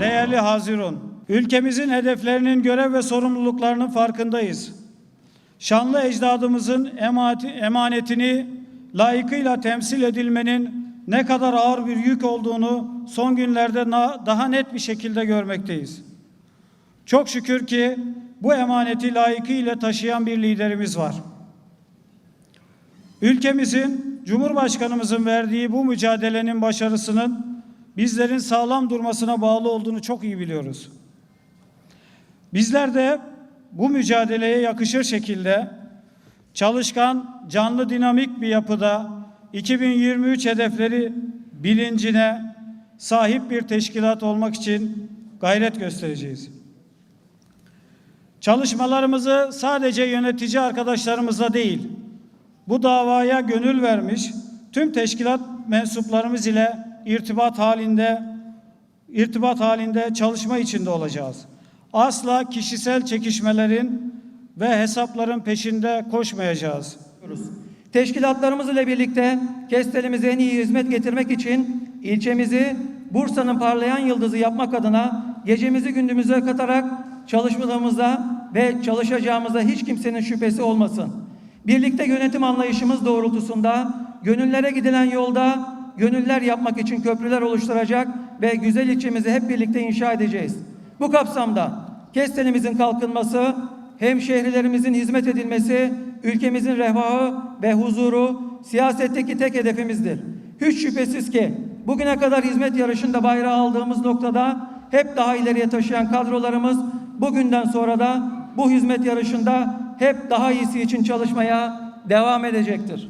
Değerli Hazirun, ülkemizin hedeflerinin görev ve sorumluluklarının farkındayız. Şanlı ecdadımızın emaneti- emanetini layıkıyla temsil edilmenin ne kadar ağır bir yük olduğunu son günlerde daha net bir şekilde görmekteyiz. Çok şükür ki bu emaneti layıkıyla taşıyan bir liderimiz var. Ülkemizin Cumhurbaşkanımızın verdiği bu mücadelenin başarısının bizlerin sağlam durmasına bağlı olduğunu çok iyi biliyoruz. Bizler de bu mücadeleye yakışır şekilde çalışkan, canlı, dinamik bir yapıda 2023 hedefleri bilincine sahip bir teşkilat olmak için gayret göstereceğiz. Çalışmalarımızı sadece yönetici arkadaşlarımızla değil, bu davaya gönül vermiş tüm teşkilat mensuplarımız ile irtibat halinde irtibat halinde çalışma içinde olacağız. Asla kişisel çekişmelerin ve hesapların peşinde koşmayacağız. Teşkilatlarımız ile birlikte Kestelimize en iyi hizmet getirmek için ilçemizi Bursa'nın parlayan yıldızı yapmak adına gecemizi gündüzümüze katarak çalışmalarımıza ve çalışacağımıza hiç kimsenin şüphesi olmasın. Birlikte yönetim anlayışımız doğrultusunda gönüllere gidilen yolda gönüller yapmak için köprüler oluşturacak ve güzel ilçemizi hep birlikte inşa edeceğiz. Bu kapsamda Kestel'imizin kalkınması, hemşehrilerimizin hizmet edilmesi, ülkemizin refahı ve huzuru siyasetteki tek hedefimizdir. Hiç şüphesiz ki bugüne kadar hizmet yarışında bayrağı aldığımız noktada hep daha ileriye taşıyan kadrolarımız bugünden sonra da bu hizmet yarışında hep daha iyisi için çalışmaya devam edecektir.